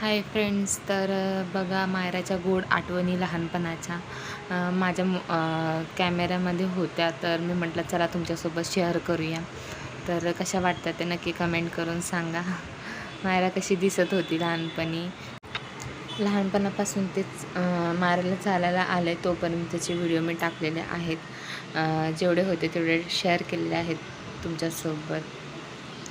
Hi friends तर बघा मायराच्या गोड आठवणी लहानपणाच्या. माझ्या कॅमेऱ्यामध्ये होत्या तर मी म्हटलं चला तुमच्यासोबत शेअर करूया. तर कशा वाटतात ते नक्की कमेंट करून सांगा. मायरा कशी दिसत होती लहानपणी? लहानपणापासून तेच अ, मारायला चालायला आले तोपर्यंतचे व्हिडिओ मी टाकलेले आहेत. जेवढे होते तेवढे शेअर केलेले आहेत तुमच्यासोबत.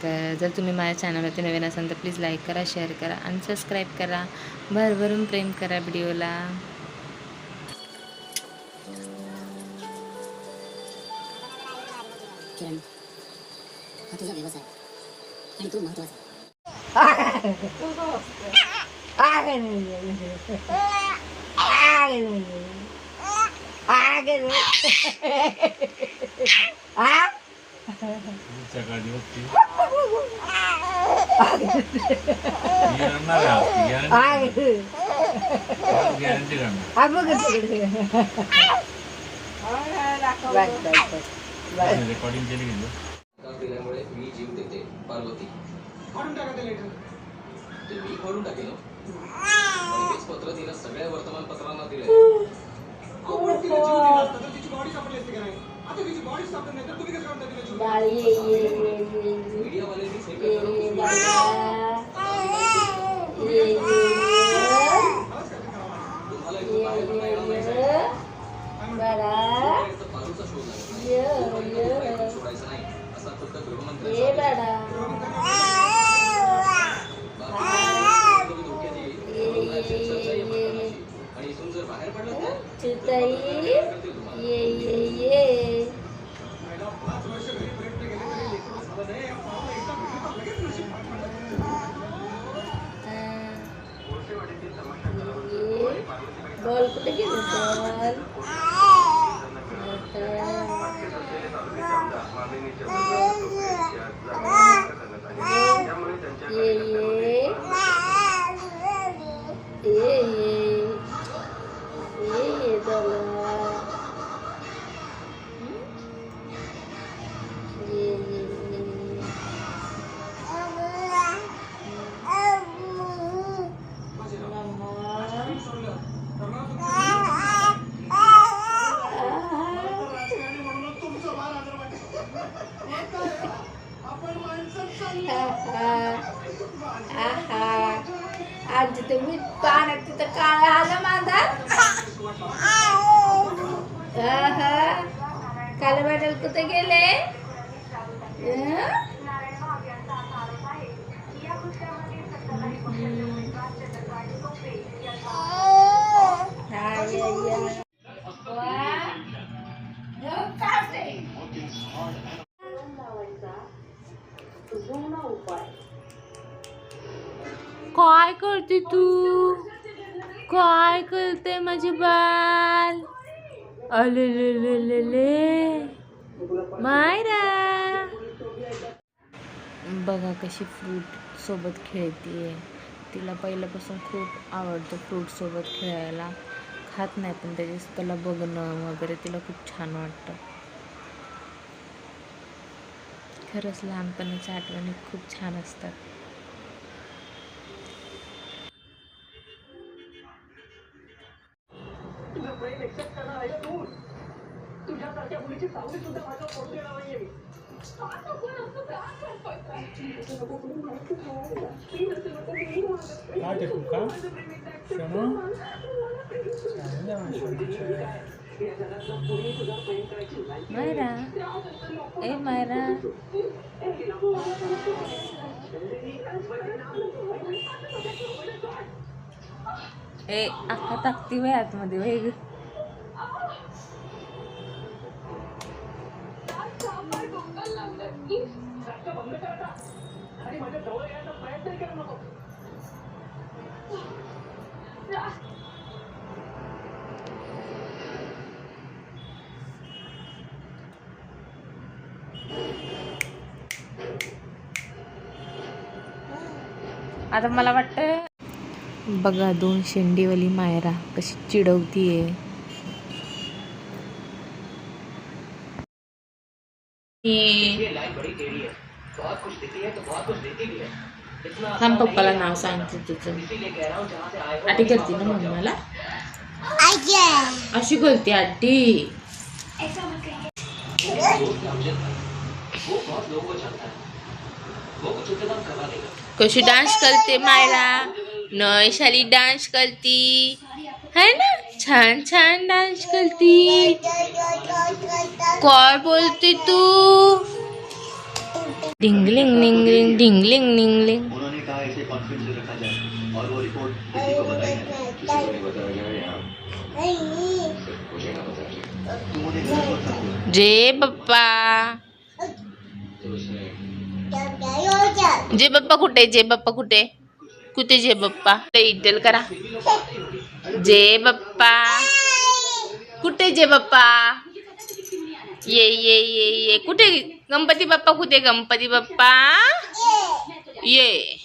तर जर तुम्ही माझ्या चॅनलवरती नवीन असाल तर प्लीज लाईक करा शेअर करा आणि सबस्क्राईब करा भरभरून प्रेम करा व्हिडिओला किरण हा तुझा व्यवसाय आणि तू महत्त्वाचा सकाळी बघती येणार गॅरंटी रेकॉर्डिंग केली गेली दिल्यामुळे मी जीव देते पार्वती टाका ते लेटर ते मी फाडून टाकेल पत्र तिला सगळ्या वर्तमानपत्रांना दिलं तिला जीव दिला असता तर तिची बॉडी सापडली असते का नाही आता बॉल कुठे गेली बॉल ये ये ये चालली. आज तुम्ही पाण्यात तिथं काळ आलं माझा? काल मॅडल कुठे गेले? काय करते तू? काय करते माझे बाल? अले ले ले ले ले मायरा. बघा कशी फ्रूट सोबत खेळते तिला पहिल्यापासून खूप आवडतं फ्रूट सोबत खेळायला. खात नाही पण त्याच्यास त्याला बघणं वगैरे तिला खूप छान वाटतं. खरंच लहानपणाच्या आठवणी खूप छान असतात. तुझ्यासारख्या मुलीची सावली सुद्धा माझ्या पडू देणार नाहीये मी काय टेकू का शोनो मायरा ए मायरा ए अख्खा टाकती वय आतमध्ये वय आता मला वाटतं बघा दोन शेंडीवाली मायरा कशी चिडवतीये ये लाइन बड़ी टेढ़ी है बहुत कुछ देती है तो बहुत कुछ देती भी है थांब पप्पाला नाव सांगते तुझं आटी करते ना मम्माला अशी करते आटी कशी डान्स करते मायरा? नैशाली डान्स करती। है ना? छान छान डान्स करती. काय बोलते तू. डिंगलिंग निंगलिंग डिंगलिंग निंगलिंग उन्होंने कहा इसे कॉन्फिडेंस से रखा जाए और वो रिपोर्ट किसी को बताई नहीं किसी को नहीं बताया जाए मुझे ना बताया जाए तुम मुझे गलत मत समझो जय बाप्पा कुठे जय बाप्पा कुठे? कुठे जय बाप्पा ते इटेल करा. जे बाप्पा. कुठे जे बाप्पा? ये ये ये ये. कुठे गणपती बाप्पा? कुठे गणपती बाप्पा? ये.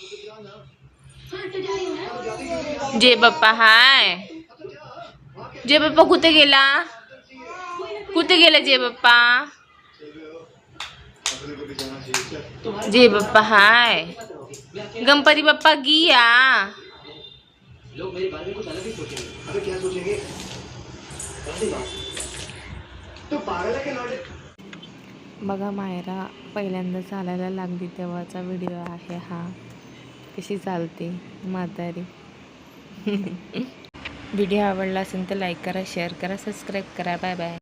जे बाप्पा हाय. जे बाप्पा कुठे गेला? कुठे गेला जे बाप्पा? जे बाप्पा हाय. गणपती बाप्पा गिया. लोग मेरे बारे में कुछ अलग ही सोचेंगे। अबे क्या सोचेंगे? ऐसी बात। तो पागल है क्या लौटे बघा मायरा पहिल्यांदा चालायला लागली तेव्हाचा व्हिडिओ आहे हा. कशी चालते म्हातारी. व्हिडिओ आवडला असेल तर लाईक करा शेअर करा सबस्क्राईब करा. Bye bye